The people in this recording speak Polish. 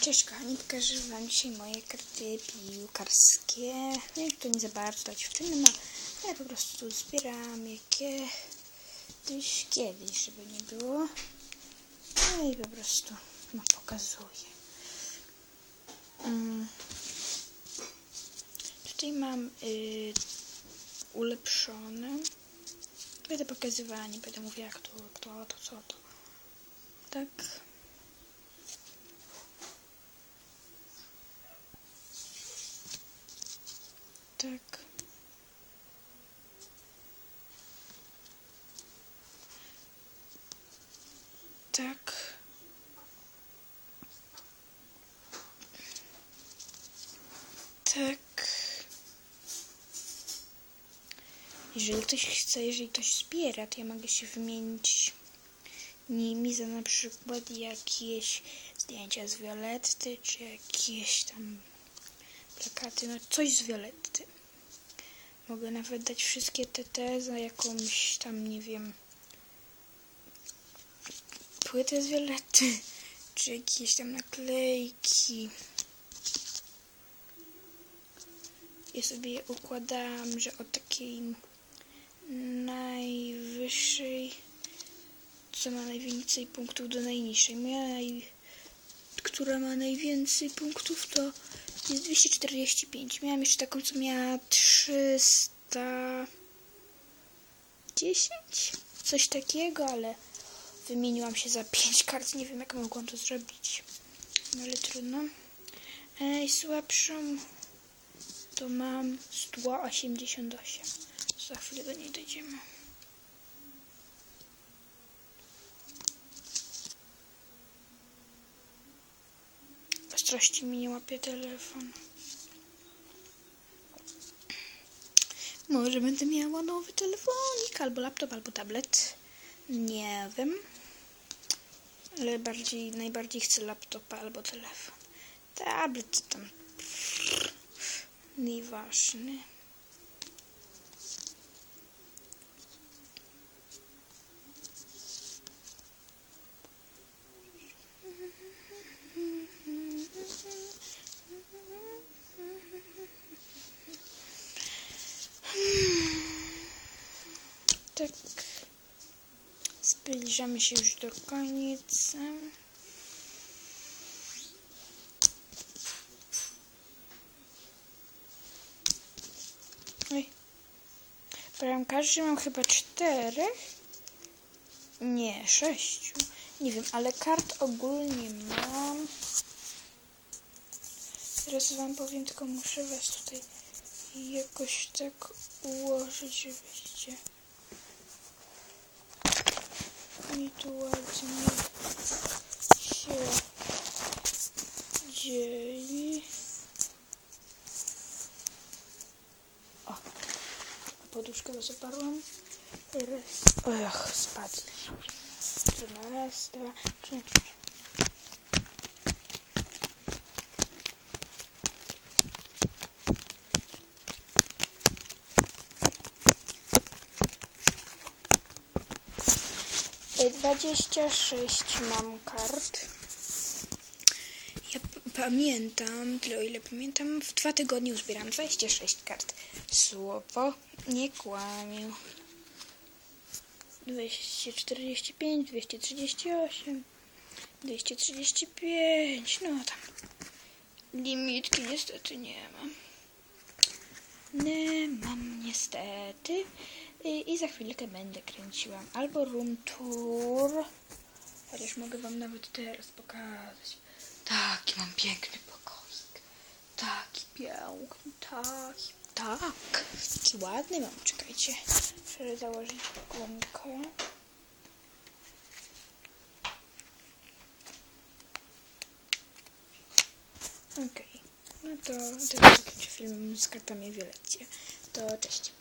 Cześć kochani, pokażę wam dzisiaj moje karty piłkarskie. No i to nie za bardzo dziewczyny ma, ale po prostu zbieram je kiedyś, kiedyś, żeby nie było. No i po prostu no, pokazuję. Mm. Tutaj mam y, ulepszone. Będę pokazywała, nie będę mówiła jak to, jak to, to, co to. Tak. Tak. Tak. Tak. Jeżeli ktoś chce, jeżeli ktoś zbiera, to ja mogę się wymienić nimi za na przykład jakieś zdjęcia z Violetty, czy jakieś tam plakaty, no coś z Violetty. Mogę nawet dać wszystkie TT za jakąś tam, nie wiem, płytę z Violetty, czy jakieś tam naklejki. I sobie je układam, że od takiej najwyższej, co ma najwięcej punktów do najniższej. Moja która ma najwięcej punktów to jest 245. Miałam jeszcze taką, co miała 310? Coś takiego, ale wymieniłam się za 5 kart. Nie wiem, jak mogłam to zrobić. No ale trudno. Najsłabszą to mam 188. Za chwilę do niej dojdziemy. Ostrości mi nie łapie telefon. Może będę miała nowy telefonik, albo laptop, albo tablet. Nie wiem. Ale bardziej, najbardziej chcę laptopa albo telefon. Tablet to tam nieważny. Tak. Zbliżamy się już do końca. Oj. Bramkarzy mam chyba czterech. Nie, sześciu. Nie wiem, ale kart ogólnie mam. Teraz wam powiem, tylko muszę was tutaj jakoś tak ułożyć, żebyście mi tu ładnie się dzieli. O, poduszkę zaparłam. Raz, och. Trudno, raz, dwa, trzy. Dwadzieścia sześć mam kart. Ja pamiętam, tyle o ile pamiętam, w dwa tygodnie uzbieram 26 kart. Słowo nie kłamię. 245, 238, 235, no tam. Limitki niestety nie mam. Nie mam niestety. I, za chwilkę będę kręciła albo room tour. Chociaż mogę wam nawet teraz pokazać. Taki mam piękny pokoik. Taki piękny, taki. Tak, taki ładny mam. Czekajcie, muszę założyć gumkę. Okej, no to teraz zakończę film z kartami Violetcie. To cześć.